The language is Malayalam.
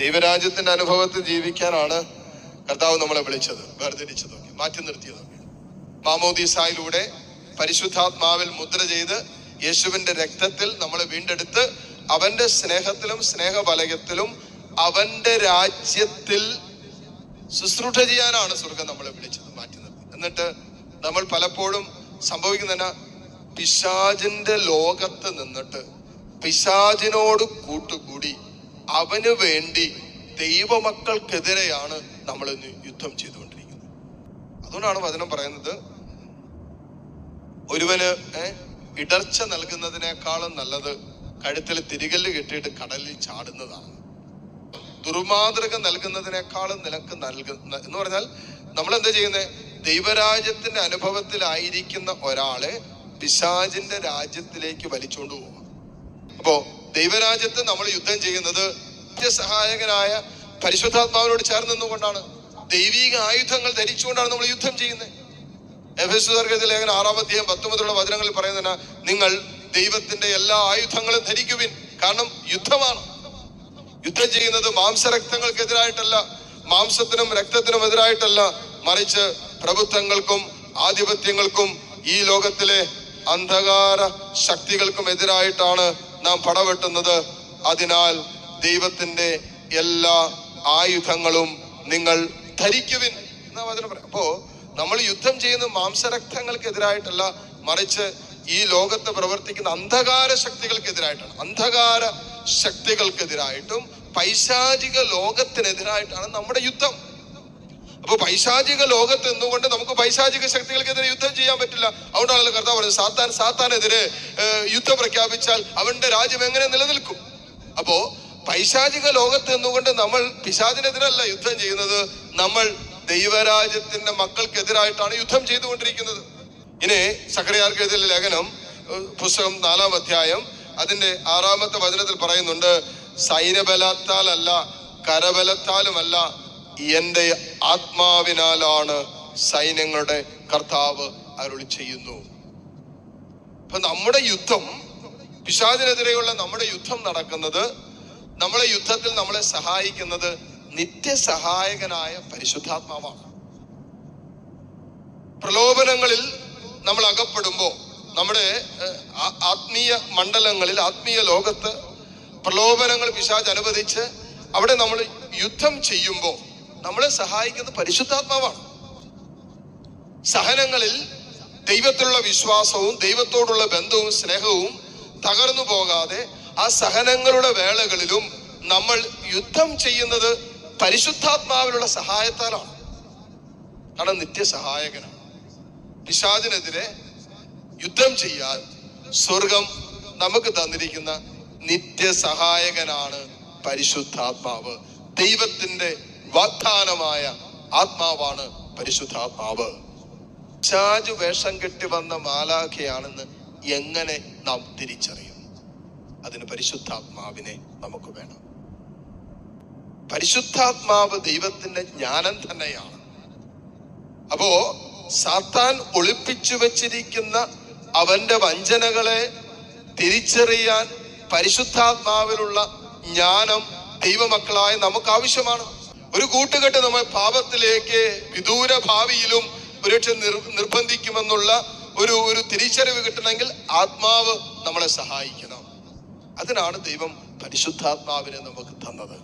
ദൈവരാജ്യത്തിന്റെ അനുഭവത്തിൽ ജീവിക്കാനാണ് കർത്താവ് നമ്മളെ വിളിച്ചത് വേർതിരിച്ചതൊക്കെ മാറ്റി നിർത്തിയതൊക്കെ മാമോദീസായിലൂടെ പരിശുദ്ധാത്മാവിൽ മുദ്ര ചെയ്ത് യേശുവിന്റെ രക്തത്തിൽ നമ്മളെ വീണ്ടെടുത്ത് അവന്റെ സ്നേഹത്തിലും സ്നേഹബലയത്തിലും അവന്റെ രാജ്യത്തിൽ ശുശ്രൂഷ ചെയ്യാനാണ് സ്വർഗം നമ്മളെ വിളിച്ചത് മാറ്റി നിർത്തി. എന്നിട്ട് നമ്മൾ പലപ്പോഴും സംഭവിക്കുന്ന പിശാജിന്റെ ലോകത്ത് നിന്നിട്ട് പിശാജിനോട് കൂട്ടുകൂടി അവന് വേണ്ടി ദൈവമക്കൾക്കെതിരെയാണ് നമ്മൾ ഇന്ന് യുദ്ധം ചെയ്തുകൊണ്ടിരിക്കുന്നത്. അതുകൊണ്ടാണ് വചനം പറയുന്നത് ഒരുവന് ഇടർച്ച നൽകുന്നതിനേക്കാളും നല്ലത് കഴുത്തിൽ തിരികല്ല് കെട്ടിയിട്ട് കടലിൽ ചാടുന്നതാണ്. ദുർമാതൃക നൽകുന്നതിനേക്കാളും നിനക്ക് നൽകുന്ന എന്ന് പറഞ്ഞാൽ നമ്മൾ എന്താ ചെയ്യുന്നത് ദൈവരാജ്യത്തിന്റെ അനുഭവത്തിലായിരിക്കുന്ന ഒരാളെ പിശാചിന്റെ രാജ്യത്തിലേക്ക് വലിച്ചുകൊണ്ട് പോവാം. അപ്പോ ദൈവരാജ്യത്ത് നമ്മൾ യുദ്ധം ചെയ്യുന്നത് സഹായകനായ പരിശുദ്ധാത്മാവിനോട് ചേർന്ന് നിന്നുകൊണ്ടാണ്. ദൈവിക ആയുധങ്ങൾ ധരിച്ചുകൊണ്ടാണ് നമ്മൾ യുദ്ധം ചെയ്യുന്നത്. ലേഖന ലേഖനം ആറാം പത്ത് പത്തൊമ്പതിലുള്ള വചനങ്ങളിൽ പറയുന്നതിന് നിങ്ങൾ ദൈവത്തിന്റെ എല്ലാ ആയുധങ്ങളും ധരിക്കുവിൻ. കാരണം യുദ്ധമാണ്. യുദ്ധം ചെയ്യുന്നത് മാംസരക്തങ്ങൾക്കെതിരായിട്ടല്ല മാംസത്തിനും രക്തത്തിനും എതിരായിട്ടല്ല. മറിച്ച് പ്രഭുത്വങ്ങൾക്കും ആധിപത്യങ്ങൾക്കും ഈ ലോകത്തിലെ അന്ധകാര ശക്തികൾക്കും എതിരായിട്ടാണ് നാം പടവെട്ടുന്നത് അതിനാൽ ദൈവത്തിന്റെ എല്ലാ ആയുധങ്ങളും നിങ്ങൾ ധരിക്കുവിൻ എന്നാ വചനം പറയാം. അപ്പോ നമ്മൾ യുദ്ധം ചെയ്യുന്ന മാംസരക്തങ്ങൾക്കെതിരായിട്ടല്ല മറിച്ച് ഈ ലോകത്ത് പ്രവർത്തിക്കുന്ന അന്ധകാര ശക്തികൾക്കെതിരായിട്ടാണ്. അന്ധകാര ശക്തികൾക്കെതിരായിട്ടും പൈശാചിക ലോകത്തിനെതിരായിട്ടാണ് നമ്മുടെ യുദ്ധം. അപ്പൊ പൈശാചിക ലോകത്ത് നിന്നുകൊണ്ട് നമുക്ക് പൈശാചിക ശക്തികൾക്കെതിരെ യുദ്ധം ചെയ്യാൻ പറ്റില്ല. അതുകൊണ്ടാണല്ലോ കർത്താവ് പറഞ്ഞത് സാത്താൻ സാത്താനെതിരെ യുദ്ധം പ്രഖ്യാപിച്ചാൽ അവന്റെ രാജ്യം എങ്ങനെ നിലനിൽക്കും? അപ്പോ പൈശാചിക ലോകത്ത് നിന്നുകൊണ്ട് നമ്മൾ പിശാചിനെതിരല്ല യുദ്ധം ചെയ്യുന്നത് നമ്മൾ ദൈവരാജ്യത്തിന്റെ മക്കൾക്കെതിരായിട്ടാണ് യുദ്ധം ചെയ്തുകൊണ്ടിരിക്കുന്നത്. ഇനി സക്രിയാർക്കെതിരെ ലേഖനം പുസ്തകം നാലാം അധ്യായം അതിന്റെ ആറാമത്തെ വചനത്തിൽ പറയുന്നുണ്ട് സൈന്യബലത്താലല്ല കരബലത്താലുമല്ല എന്റെ ആത്മാവിനാലാണ് സൈന്യങ്ങളുടെ കർത്താവ് അരുളി ചെയ്യുന്നു. അപ്പൊ നമ്മുടെ യുദ്ധം പിശാചിനെതിരെയുള്ള നമ്മുടെ യുദ്ധം നടക്കുന്നത് നമ്മളെ യുദ്ധത്തിൽ നമ്മളെ സഹായിക്കുന്നത് നിത്യസഹായകനായ പരിശുദ്ധാത്മാവാണ്. പ്രലോഭനങ്ങളിൽ നമ്മൾ അകപ്പെടുമ്പോൾ നമ്മുടെ ആത്മീയ മണ്ഡലങ്ങളിൽ ആത്മീയ ലോകത്ത് പ്രലോഭനങ്ങൾ പിശാജ് അനുവദിച്ച് അവിടെ നമ്മൾ യുദ്ധം ചെയ്യുമ്പോൾ നമ്മളെ സഹായിക്കുന്നത് പരിശുദ്ധാത്മാവാണ്. സഹനങ്ങളിൽ ദൈവത്തിലുള്ള വിശ്വാസവും ദൈവത്തോടുള്ള ബന്ധവും സ്നേഹവും തകർന്നു പോകാതെ ആ സഹനങ്ങളുടെ വേളകളിലും നമ്മൾ യുദ്ധം ചെയ്യുന്നത് പരിശുദ്ധാത്മാവിലുള്ള സഹായത്താലാണ്. കാരണം നിത്യസഹായകനാണ്. പിശാദിനെതിരെ യുദ്ധം ചെയ്യാൻ സ്വർഗം നമുക്ക് തന്നിരിക്കുന്ന നിത്യസഹായകനാണ് പരിശുദ്ധാത്മാവ്. ദൈവത്തിന്റെ വാഗ്ദാനമായ ആത്മാവാണ് പരിശുദ്ധാത്മാവ്. ചാജ് വേഷം കെട്ടി വന്ന മാലാഖയാണെന്ന് എങ്ങനെ നാം തിരിച്ചറിയും? അതിന് പരിശുദ്ധാത്മാവിനെ നമുക്ക് വേണം. പരിശുദ്ധാത്മാവ് ദൈവത്തിന്റെ ജ്ഞാനം തന്നെയാണ്. അപ്പോ സാത്താൻ ഒളിപ്പിച്ചു വച്ചിരിക്കുന്ന അവന്റെ വഞ്ചനകളെ തിരിച്ചറിയാൻ പരിശുദ്ധാത്മാവിലുള്ള ജ്ഞാനം ദൈവമക്കളായ നമുക്ക് ആവശ്യമാണ്. ഒരു കൂട്ടുകെട്ട് നമ്മൾ പാപത്തിലേക്ക് വിദൂര ഭാവിയിലും ഒരുപക്ഷെ നിർ നിർബന്ധിക്കുമെന്നുള്ള ഒരു ഒരു തിരിച്ചറിവ് കിട്ടണമെങ്കിൽ ആത്മാവ് നമ്മളെ സഹായിക്കണം. അതിനാണ് ദൈവം പരിശുദ്ധാത്മാവിനെ നമുക്ക് തന്നത്.